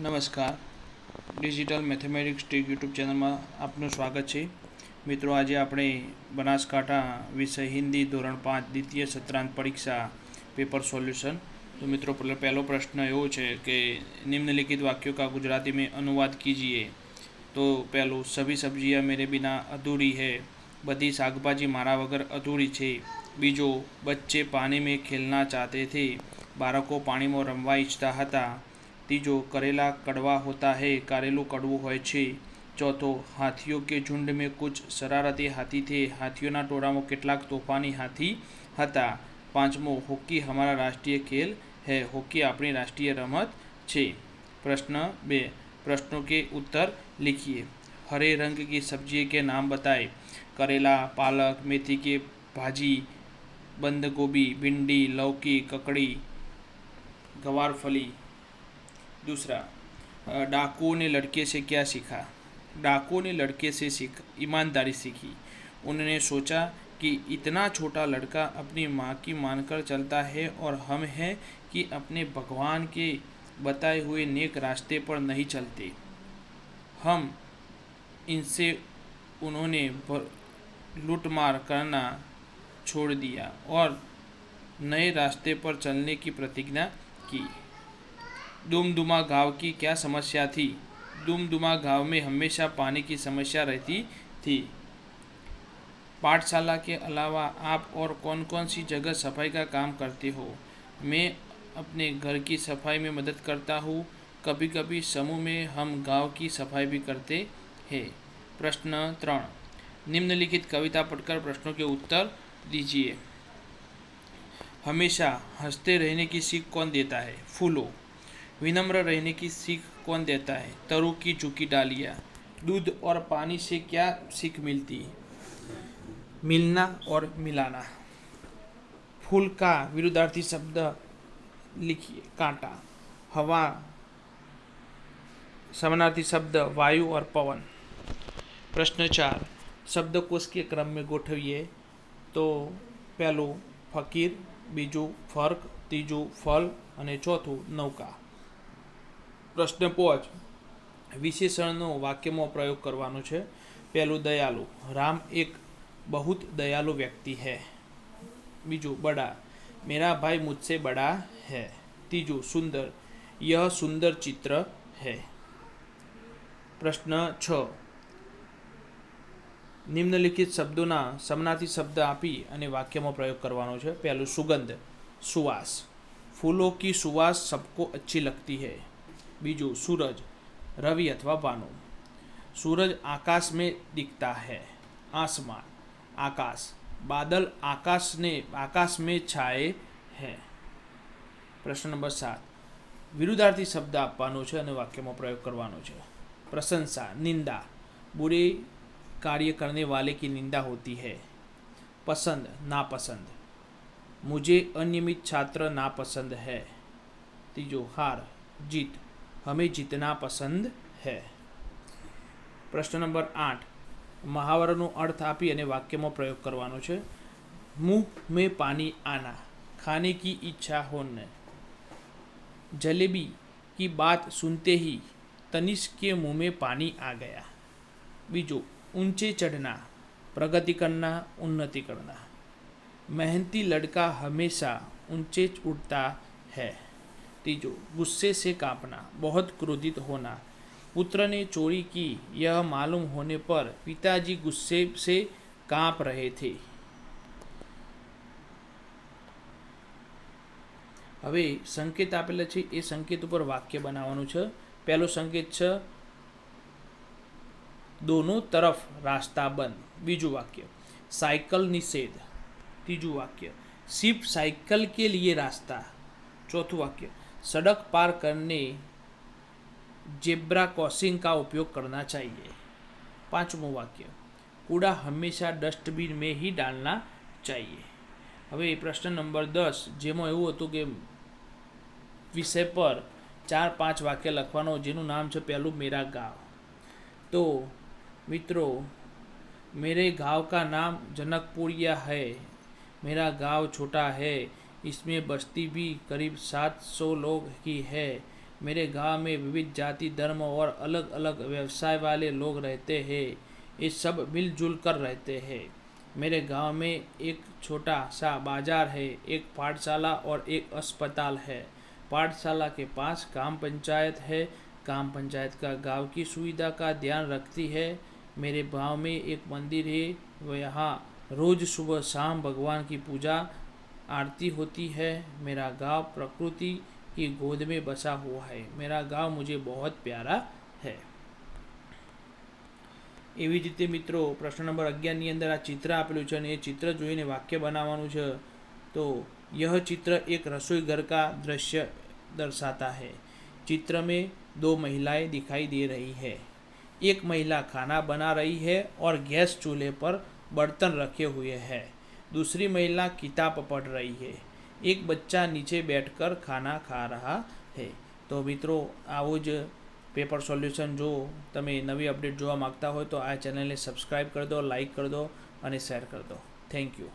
નમસ્કાર. Digital mathematics tick YouTube ચેનલમાં આપનું સ્વાગત છે. મિત્રો, આજે આપણે બનાસકાંઠા વિષય હિન્દી ધોરણ પાંચ દ્વિતીય સત્રાંત પરીક્ષા પેપર સોલ્યુશન. તો મિત્રો પહેલો પ્રશ્ન એવો છે કે નિમ્નલિખિત વાક્યો કા ગુજરાતી મેં અનુવાદ કીજીએ. તો પહેલું સભી સબ્જીયા મેરે બિના અધૂરી હે. બધી શાકભાજી મારા વગર અધૂરી છે. બીજો, બચ્ચે પાણી મેં ખેલના ચાહતે થે. બાળકો પાણીમાં રમવા ઈચ્છતા હતા. ત્રીજો કરેલા કડવા હોતા है करेलू કડવું હોય છે. ચોથો, હાથીઓ કે ઝુંડ મેં કુછ શરારતી હાથી થે, હાથીઓના ટોળામાં કેટલાક તોફાની હાથી હતા. પાંચમો, હોકી હમારા રાષ્ટ્રીય ખેલ હૈ, હોકી આપણી રાષ્ટ્રીય રમત છે. પ્રશ્ન બે, પ્રશ્નો કે ઉત્તર लिखिए હરે રંગ કે સબ્જી કે નામ बताएं કરેલા પાલક, મેથી કે ભાજી બંધ ગોબી भिंडी લૌકી કકડી गवारफली दूसरा डाकुओं ने लड़के से क्या सीखा? डाकुओं ने लड़के से सीख, ईमानदारी सीखी। उन्होंने सोचा कि इतना छोटा लड़का अपनी माँ की मानकर चलता है और हम हैं कि अपने भगवान के बताए हुए नेक रास्ते पर नहीं चलते। हम इनसे उन्होंने लूटमार करना छोड़ दिया और नए रास्ते पर चलने की प्रतिज्ञा की। दुमदुमा गाँव की क्या समस्या थी? दुमदुमा गाँव में हमेशा पानी की समस्या रहती थी। पाठशाला के अलावा आप और कौन कौन सी जगह सफ़ाई का काम करते हो? मैं अपने घर की सफ़ाई में मदद करता हूँ। कभी कभी समूह में हम गाँव की सफ़ाई भी करते हैं। प्रश्न त्रण। निम्नलिखित कविता पढ़कर प्रश्नों के उत्तर दीजिए। हमेशा हँसते रहने की सीख कौन देता है? फूलों। विनम्र रहने की सीख कौन देता है तरु की झुकी डालियाँ दूध और पानी से क्या सीख मिलती है मिलना और मिलाना फूल का विरुद्धार्थी शब्द लिखिए कांटा हवा समानार्थी शब्द वायु और पवन प्रश्न चार शब्दकोश के क्रम में गोठविए तो પહેલું ફકીર બીજું ફર્ક ત્રીજું ફલ અને ચોથું નૌકા પ્રશ્ન પોચ વિશેષણનો વાક્યમાં પ્રયોગ કરવાનો છે. પહેલું દયાલુ. રામ એક બહુત દયાલુ વ્યક્તિ હૈ. બીજું, બડા. મેરા ભાઈ મુજસે બડા હૈ. ત્રીજું, સુંદર. યહ સુંદર ચિત્ર હૈ. પ્રશ્ન છ. નિમ્નલિખિત શબ્દોના સમનાથી શબ્દ આપી અને વાક્યમાં પ્રયોગ કરવાનો છે. પહેલું સુગંધ. સુવાસ. ફૂલો કી સુવાસ સબકો અચ્છી લગતી હૈ. बीजू सूरज रवि अथवा भानु सूरज आकाश में दिखता है आसमान आकाश बादल आकाश ने आकाश में छाए हैं પ્રશ્ન નંબર સાત વિરુદ્ધાર્થી શબ્દ આપવાનો છે અને વાક્યમાં પ્રયોગ કરવાનો છે प्रशंसा निंदा बुरे कार्य करने वाले की निंदा होती है पसंद नापसंद मुझे अनियमित छात्र नापसंद है तीजो हार जीत हमें જીતના પસંદ है। પ્રશ્ન નંબર આઠ મહાવરાનો અર્થ આપી અને વાક્યમાં પ્રયોગ કરવાનો છે મુંહ મેં પાણી આના ખાને કી ઈચ્છા હોને જલેબી કી બાત સુનતે હી તનિષ કે મુંહ મેં પાણી આ ગયા બીજો ઊંચે ચઢના પ્રગતિ કરના ઉન્નતિ કરના મહેનતી લડકા હંમેશા ઊંચે જ ઉડતા હૈ तीजो गुस्से से कांपना बहुत क्रोधित होना पुत्र ने चोरी की यह मालूम होने पर पिताजी गुस्से से कांप रहे थे હવે સંકેત આપેલા છે એ સંકેત ઉપર વાક્ય બનાવવાનું છે પહેલો સંકેત છે દોનો તરફ રાસ્તા બંધ બીજું વાક્ય साइकिल निषेध तीजू वाक्य सिर्फ साइकिल के लिए रास्ता चौथું वाक्य सड़क पार करने जेब्रा क्रॉसिंग का उपयोग करना चाहिए पांचवों वाक्य कूड़ा हमेशा डस्टबिन में ही डालना चाहिए હવે પ્રશ્ન નંબર દસ જેમાં એવું હતું કે વિષય પર ચાર પાંચ વાક્ય લખવાનો જેનું નામ છે પહેલું મેરા ગાંવ તો મિત્રો मेरे गांव का नाम जनकपुरिया है मेरा गांव छोटा है इसमें बस्ती भी करीब सात सौ लोग की है। मेरे गाँव में विविध जाति, धर्म और अलग अलग व्यवसाय वाले लोग रहते हैं। ये सब मिलजुल कर रहते हैं। मेरे गाँव में एक छोटा सा बाज़ार है, एक पाठशाला और एक अस्पताल है। पाठशाला के पास ग्राम पंचायत है। ग्राम पंचायत का गाँव की सुविधा का ध्यान रखती है। मेरे गाँव में एक मंदिर है। वो यहाँ रोज सुबह शाम भगवान की पूजा आरती होती है मेरा गांव प्रकृति की गोद में बसा हुआ है मेरा गांव मुझे बहुत प्यारा है એવી જ રીતે મિત્રો પ્રશ્ન નંબર અગિયારની અંદર આ ચિત્ર આપેલું છે અને એ ચિત્ર જોઈને વાક્ય બનાવવાનું છે તો यह चित्र एक रसोई घर का दृश्य दर्शाता है चित्र में दो महिलाएं दिखाई दे रही है एक महिला खाना बना रही है और गैस चूल्हे पर बर्तन रखे हुए हैं दूसरी महिला किताब पढ़ रही है एक बच्चा नीचे बैठकर खाना खा रहा है તો મિત્રો આવું જ પેપર સોલ્યુશન જો તમે નવી અપડેટ જોવા માગતા હોય તો આ ચેનલને સબસ્ક્રાઈબ કરી દો લાઈક કરી દો અને શેર કરી દો થેન્ક યુ